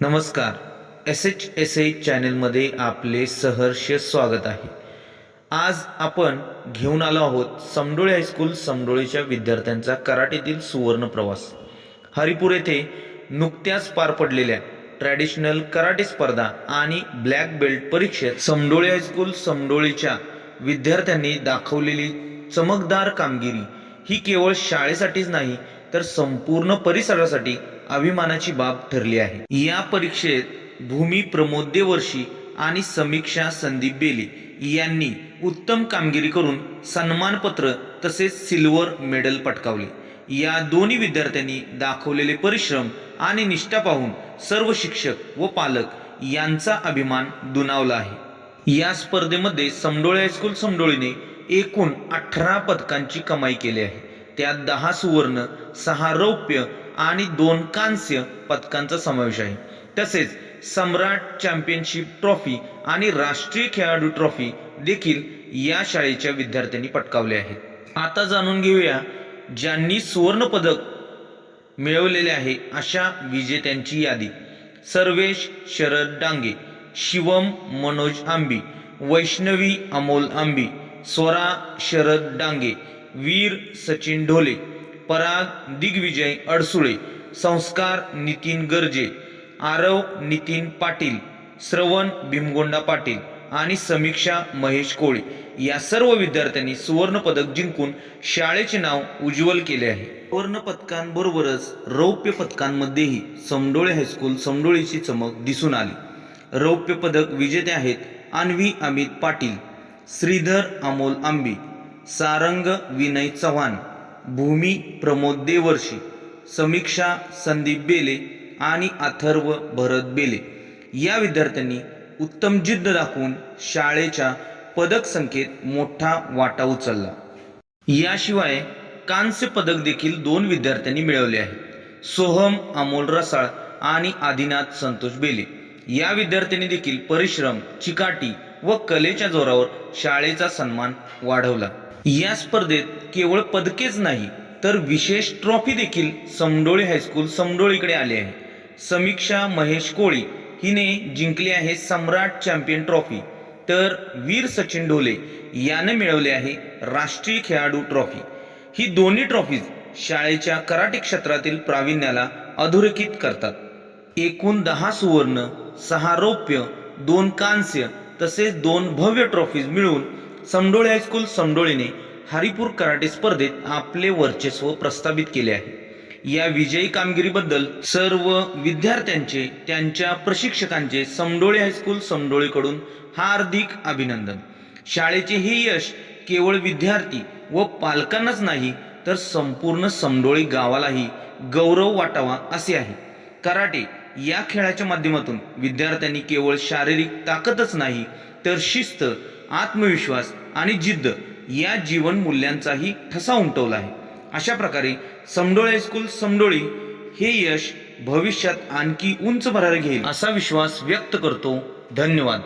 नमस्कार. S H S A चॅनेलमध्ये आपले सहर्ष स्वागत आहे. आज आपण घेऊन आलो आहोत समडोळे हायस्कूल समडोळेच्या विद्यार्थ्यांचा कराटेतील सुवर्ण प्रवास. हरिपूर येथे नुकत्याच पार पडलेल्या ट्रॅडिशनल कराटे स्पर्धा आणि ब्लॅक बेल्ट परीक्षेत समडोळे हायस्कूल समडोळेच्या विद्यार्थ्यांनी दाखवलेली चमकदार कामगिरी ही केवळ शाळेसाठीच नाही तर संपूर्ण परिसरासाठी अभिमानाची बाब ठरली आहे. या परीक्षेत भूमी प्रमोद देवर्षी आणि समीक्षा संदीप बेली यांनी उत्तम कामगिरी करून सन्मानपत्र तसेच सिल्वर मेडल पटकावले. या दोन्ही विद्यार्थ्यांनी दाखवलेले परिश्रम आणि निष्ठा पाहून सर्व शिक्षक व पालक यांचा अभिमान दुणावला आहे. या स्पर्धेमध्ये समडोळे हायस्कूल समडोळीने एकूण अठरा पदकांची कमाई केली आहे. त्यात दहा सुवर्ण सहा रौप्य आणि दोन कांस्य पदकांचा समावेश आहे. तसेच सम्राट चॅम्पियनशिप ट्रॉफी आणि राष्ट्रीय खेळाडू ट्रॉफी देखील या शाळेच्या विद्यार्थ्यांनी पटकावले आहेत. आता जाणून घेऊया ज्यांनी सुवर्णपदक मिळवलेले आहे अशा विजेत्यांची यादी. सर्वेश शरद डांगे शिवम मनोज आंबी वैष्णवी अमोल आंबी स्वरा शरद डांगे वीर सचिन ढोले पराग दिग्विजय अडसुळे संस्कार नितीन गर्जे आरव नितीन पाटील श्रवण भीमगोंडा पाटील आणि समीक्षा महेश कोळी या सर्व विद्यार्थ्यांनी सुवर्णपदक जिंकून शाळेचे नाव उज्ज्वल केले आहे. सुवर्ण पदकांबरोबरच रौप्य पदकांमध्येही समडोळे हायस्कूल समडोळीची चमक दिसून आली. रौप्य पदक विजेते आहेत अन्वी अमित पाटील श्रीधर अमोल आंबी सारंग विनय चव्हाण भूमी प्रमोद देवर्षी समीक्षा संदीप बेले आणि अथर्व भरत बेले. या विद्यार्थ्यांनी उत्तम जिद्द दाखवून शाळेच्या पदक संख्येत मोठा वाटा उचलला. याशिवाय कांस्य पदक देखील दोन विद्यार्थ्यांनी मिळवले आहे. सोहम अमोल रसाळ आणि आदिनाथ संतोष बेले. या विद्यार्थ्यांनी देखील परिश्रम चिकाटी व कलेच्या जोरावर शाळेचा सन्मान वाढवला. या स्पर्धेत केवळ पदकेच नाही तर विशेष ट्रॉफी देखील समडोळी हायस्कूल समडोळीकडे आली आहे. समीक्षा महेश कोळी हिने जिंकली आहे सम्राट चॅम्पियन ट्रॉफी. तर वीर सचिन ढोले याने मिळवले आहे राष्ट्रीय खेळाडू ट्रॉफी. ही दोन्ही ट्रॉफीज शाळेच्या कराटे क्षेत्रातील प्रावीण्याला अधोरेखित करतात. एकूण दहा सुवर्ण सहा रौप्य दोन कांस्य तसेच दोन भव्य ट्रॉफीज मिळून समडोळे हायस्कूल समडोळीने हरिपूर कराटे स्पर्धेत आपले वर्चस्व प्रस्थापित केले आहे. या विजयी कामगिरीबद्दल सर्व विद्यार्थ्यांचे त्यांच्या प्रशिक्षकांचे समडोळे हायस्कूल समडोळीकडून हार्दिक अभिनंदन. शाळेचे हे यश केवळ विद्यार्थी व पालकांनाच नाही तर संपूर्ण समडोळी गावालाही गौरव वाटावा असे आहे. कराटे या खेळाच्या माध्यमातून विद्यार्थ्यांनी केवळ शारीरिक ताकदच नाही तर शिस्त आत्मविश्वास आणि जिद्द या जीवन मूल्यांचाही ठसा उमटवला आहे. अशा प्रकारे समडोळे हायस्कूल समडोळी हे यश भविष्यात आणखी उंच भरार घेईल. असा विश्वास व्यक्त करतो. धन्यवाद.